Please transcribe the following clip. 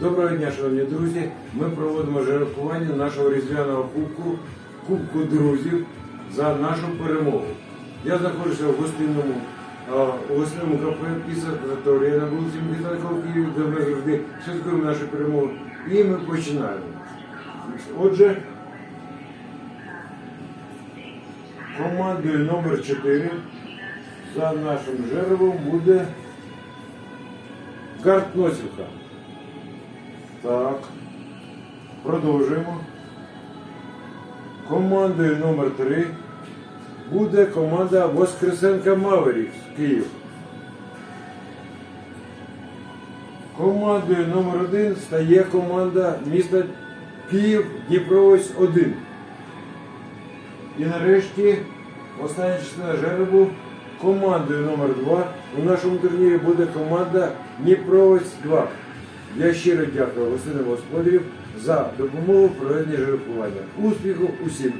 Доброго дня, шановні друзі. Ми проводимо жеребкування нашого різдвяного кубку, кубку друзів за нашу перемогу. Я знаходжуся в гостинному, у гостинному кафе Піса Траторія на вулиці Микита Києві, де ми завжди святкуємо нашу перемогу. І ми починаємо. Отже, командою номер 4 за нашим жеребом буде Гартносівка. Так. Продовжуємо. Командою номер 3 буде команда Воскресенка Маверікс Київ. Командою номер 1 стає команда міста Київ Дніпровець 1. І нарешті остання частина жеребу командою номер 2 у нашому турнірі буде команда Дніпровець 2. Я щиро дякую Василю господарів за допомогу в проведенні жеребкування. Успіху усім!